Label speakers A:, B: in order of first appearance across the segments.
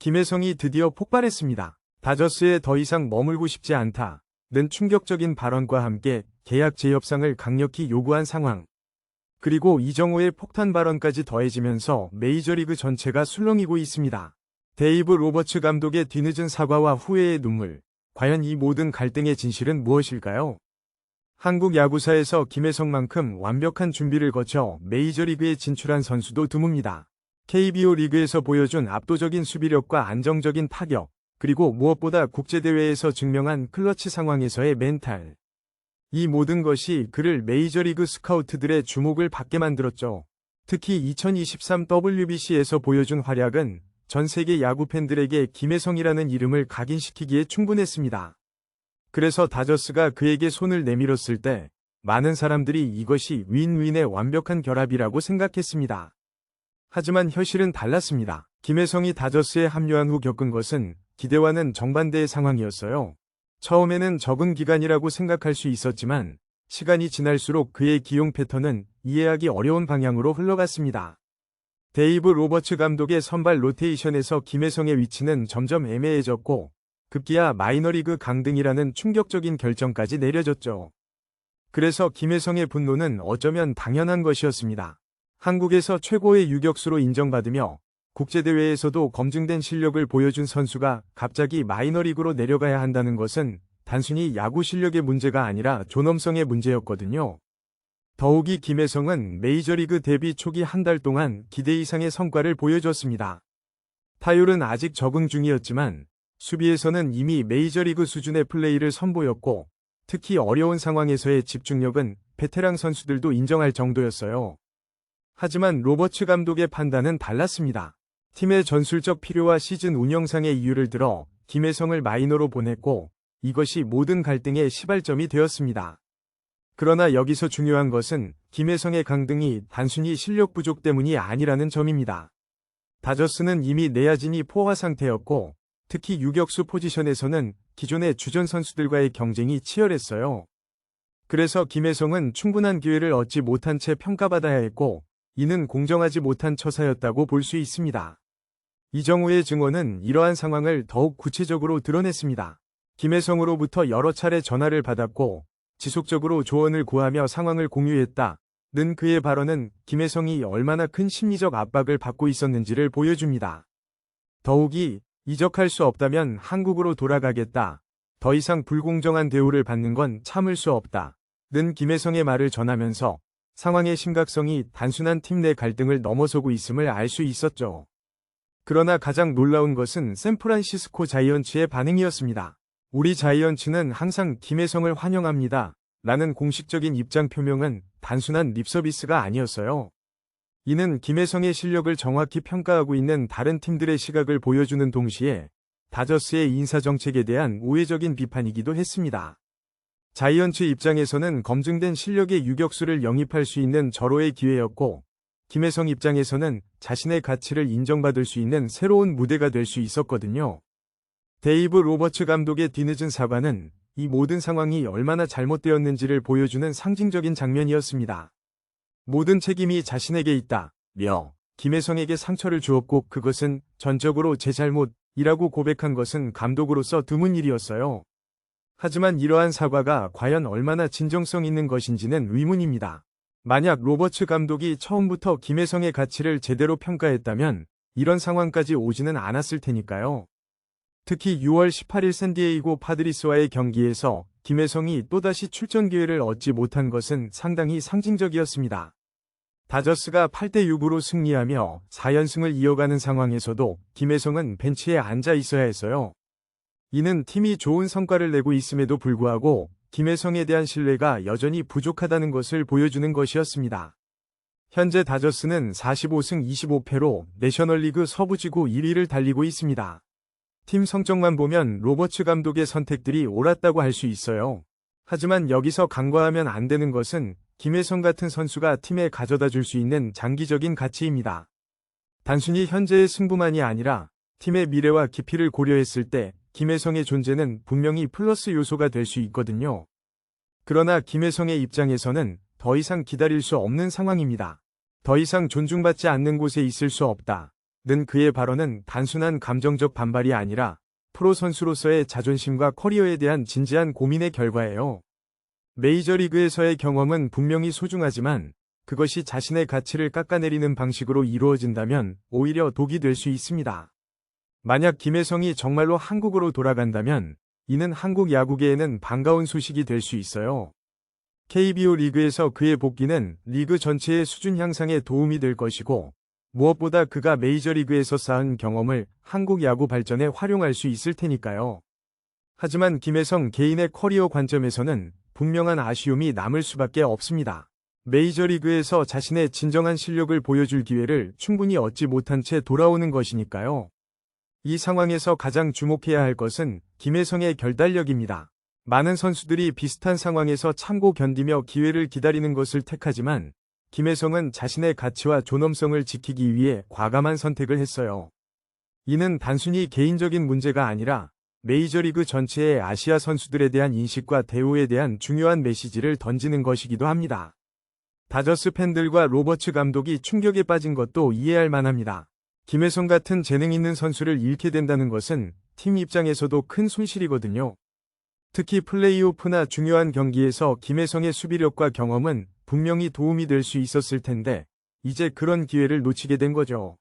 A: 김혜성이 드디어 폭발했습니다. 다저스에 더 이상 머물고 싶지 않다. 는 충격적인 발언과 함께 계약 재협상을 강력히 요구한 상황. 그리고 이정호의 폭탄 발언까지 더해지면서 메이저리그 전체가 술렁이고 있습니다. 데이브 로버츠 감독의 뒤늦은 사과와 후회의 눈물. 과연 이 모든 갈등의 진실은 무엇일까요? 한국 야구사에서 김혜성만큼 완벽한 준비를 거쳐 메이저리그에 진출한 선수도 드뭅니다. KBO 리그에서 보여준 압도적인 수비력과 안정적인 타격, 그리고 무엇보다 국제대회에서 증명한 클러치 상황에서의 멘탈. 이 모든 것이 그를 메이저리그 스카우트들의 주목을 받게 만들었죠. 특히 2023 WBC에서 보여준 활약은 전 세계 야구 팬들에게 김혜성이라는 이름을 각인시키기에 충분했습니다. 그래서 다저스가 그에게 손을 내밀었을 때 많은 사람들이 이것이 윈윈의 완벽한 결합이라고 생각했습니다. 하지만 현실은 달랐습니다. 김혜성이 다저스에 합류한 후 겪은 것은 기대와는 정반대의 상황이었어요. 처음에는 적응 기간이라고 생각할 수 있었지만 시간이 지날수록 그의 기용 패턴은 이해하기 어려운 방향으로 흘러갔습니다. 데이브 로버츠 감독의 선발 로테이션에서 김혜성의 위치는 점점 애매해졌고 급기야 마이너리그 강등이라는 충격적인 결정까지 내려졌죠. 그래서 김혜성의 분노는 어쩌면 당연한 것이었습니다. 한국에서 최고의 유격수로 인정받으며 국제대회에서도 검증된 실력을 보여준 선수가 갑자기 마이너리그로 내려가야 한다는 것은 단순히 야구 실력의 문제가 아니라 존엄성의 문제였거든요. 더욱이 김혜성은 메이저리그 데뷔 초기 한 달 동안 기대 이상의 성과를 보여줬습니다. 타율은 아직 적응 중이었지만 수비에서는 이미 메이저리그 수준의 플레이를 선보였고 특히 어려운 상황에서의 집중력은 베테랑 선수들도 인정할 정도였어요. 하지만 로버츠 감독의 판단은 달랐습니다. 팀의 전술적 필요와 시즌 운영상의 이유를 들어 김혜성을 마이너로 보냈고 이것이 모든 갈등의 시발점이 되었습니다. 그러나 여기서 중요한 것은 김혜성의 강등이 단순히 실력 부족 때문이 아니라는 점입니다. 다저스는 이미 내야진이 포화 상태였고 특히 유격수 포지션에서는 기존의 주전 선수들과의 경쟁이 치열했어요. 그래서 김혜성은 충분한 기회를 얻지 못한 채 평가받아야 했고 이는 공정하지 못한 처사였다고 볼 수 있습니다. 이정우의 증언은 이러한 상황을 더욱 구체적으로 드러냈습니다. 김혜성으로부터 여러 차례 전화를 받았고 지속적으로 조언을 구하며 상황을 공유했다. 는 그의 발언은 김혜성이 얼마나 큰 심리적 압박을 받고 있었는지를 보여줍니다. 더욱이 이적할 수 없다면 한국으로 돌아가겠다. 더 이상 불공정한 대우를 받는 건 참을 수 없다. 는 김혜성의 말을 전하면서 상황의 심각성이 단순한 팀 내 갈등을 넘어서고 있음을 알 수 있었죠. 그러나 가장 놀라운 것은 샌프란시스코 자이언츠의 반응이었습니다. 우리 자이언츠는 항상 김혜성을 환영합니다. 라는 공식적인 입장 표명은 단순한 립서비스가 아니었어요. 이는 김혜성의 실력을 정확히 평가하고 있는 다른 팀들의 시각을 보여주는 동시에 다저스의 인사정책에 대한 우회적인 비판이기도 했습니다. 자이언츠 입장에서는 검증된 실력의 유격수를 영입할 수 있는 절호의 기회였고 김혜성 입장에서는 자신의 가치를 인정받을 수 있는 새로운 무대가 될 수 있었거든요. 데이브 로버츠 감독의 뒤늦은 사과는 이 모든 상황이 얼마나 잘못되었는지를 보여주는 상징적인 장면이었습니다. 모든 책임이 자신에게 있다. 며 김혜성에게 상처를 주었고 그것은 전적으로 제 잘못이라고 고백한 것은 감독으로서 드문 일이었어요. 하지만 이러한 사과가 과연 얼마나 진정성 있는 것인지는 의문입니다. 만약 로버츠 감독이 처음부터 김혜성의 가치를 제대로 평가했다면 이런 상황까지 오지는 않았을 테니까요. 특히 6월 18일 샌디에이고 파드리스와의 경기에서 김혜성이 또다시 출전 기회를 얻지 못한 것은 상당히 상징적이었습니다. 다저스가 8대6으로 승리하며 4연승을 이어가는 상황에서도 김혜성은 벤치에 앉아 있어야 했어요. 이는 팀이 좋은 성과를 내고 있음에도 불구하고 김혜성에 대한 신뢰가 여전히 부족하다는 것을 보여주는 것이었습니다. 현재 다저스는 45승 25패로 내셔널리그 서부지구 1위를 달리고 있습니다. 팀 성적만 보면 로버츠 감독의 선택들이 옳았다고 할 수 있어요. 하지만 여기서 간과하면 안 되는 것은 김혜성 같은 선수가 팀에 가져다 줄 수 있는 장기적인 가치입니다. 단순히 현재의 승부만이 아니라 팀의 미래와 깊이를 고려했을 때 김혜성의 존재는 분명히 플러스 요소가 될 수 있거든요. 그러나 김혜성의 입장에서는 더 이상 기다릴 수 없는 상황입니다. 더 이상 존중받지 않는 곳에 있을 수 없다. 는 그의 발언은 단순한 감정적 반발이 아니라 프로 선수로서의 자존심과 커리어에 대한 진지한 고민의 결과예요. 메이저리그에서의 경험은 분명히 소중하지만 그것이 자신의 가치를 깎아내리는 방식으로 이루어진다면 오히려 독이 될 수 있습니다. 만약 김혜성이 정말로 한국으로 돌아간다면 이는 한국 야구계에는 반가운 소식이 될 수 있어요. KBO 리그에서 그의 복귀는 리그 전체의 수준 향상에 도움이 될 것이고 무엇보다 그가 메이저리그에서 쌓은 경험을 한국 야구 발전에 활용할 수 있을 테니까요. 하지만 김혜성 개인의 커리어 관점에서는 분명한 아쉬움이 남을 수밖에 없습니다. 메이저리그에서 자신의 진정한 실력을 보여줄 기회를 충분히 얻지 못한 채 돌아오는 것이니까요. 이 상황에서 가장 주목해야 할 것은 김혜성의 결단력입니다. 많은 선수들이 비슷한 상황에서 참고 견디며 기회를 기다리는 것을 택하지만 김혜성은 자신의 가치와 존엄성을 지키기 위해 과감한 선택을 했어요. 이는 단순히 개인적인 문제가 아니라 메이저리그 전체의 아시아 선수들에 대한 인식과 대우에 대한 중요한 메시지를 던지는 것이기도 합니다. 다저스 팬들과 로버츠 감독이 충격에 빠진 것도 이해할 만합니다. 김혜성 같은 재능 있는 선수를 잃게 된다는 것은 팀 입장에서도 큰 손실이거든요. 특히 플레이오프나 중요한 경기에서 김혜성의 수비력과 경험은 분명히 도움이 될 수 있었을 텐데 이제 그런 기회를 놓치게 된 거죠.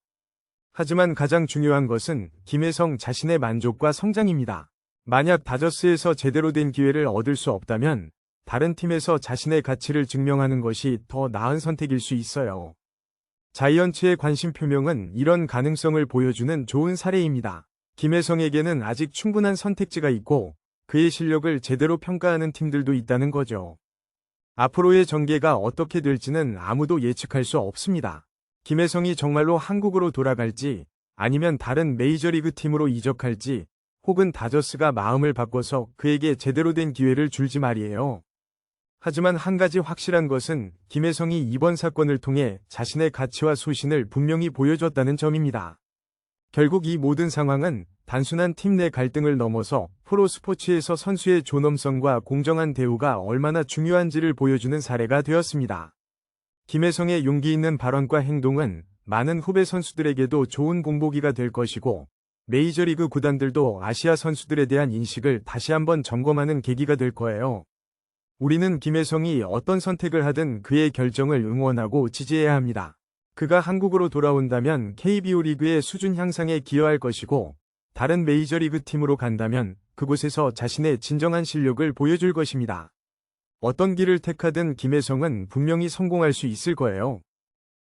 A: 하지만 가장 중요한 것은 김혜성 자신의 만족과 성장입니다. 만약 다저스에서 제대로 된 기회를 얻을 수 없다면 다른 팀에서 자신의 가치를 증명하는 것이 더 나은 선택일 수 있어요. 자이언츠의 관심 표명은 이런 가능성을 보여주는 좋은 사례입니다. 김혜성에게는 아직 충분한 선택지가 있고 그의 실력을 제대로 평가하는 팀들도 있다는 거죠. 앞으로의 전개가 어떻게 될지는 아무도 예측할 수 없습니다. 김혜성이 정말로 한국으로 돌아갈지 아니면 다른 메이저리그 팀으로 이적할지 혹은 다저스가 마음을 바꿔서 그에게 제대로 된 기회를 줄지 말이에요. 하지만 한 가지 확실한 것은 김혜성이 이번 사건을 통해 자신의 가치와 소신을 분명히 보여줬다는 점입니다. 결국 이 모든 상황은 단순한 팀 내 갈등을 넘어서 프로 스포츠에서 선수의 존엄성과 공정한 대우가 얼마나 중요한지를 보여주는 사례가 되었습니다. 김혜성의 용기 있는 발언과 행동은 많은 후배 선수들에게도 좋은 공보기가 될 것이고 메이저리그 구단들도 아시아 선수들에 대한 인식을 다시 한번 점검하는 계기가 될 거예요. 우리는 김혜성이 어떤 선택을 하든 그의 결정을 응원하고 지지해야 합니다. 그가 한국으로 돌아온다면 KBO 리그의 수준 향상에 기여할 것이고 다른 메이저리그 팀으로 간다면 그곳에서 자신의 진정한 실력을 보여줄 것입니다. 어떤 길을 택하든 김혜성은 분명히 성공할 수 있을 거예요.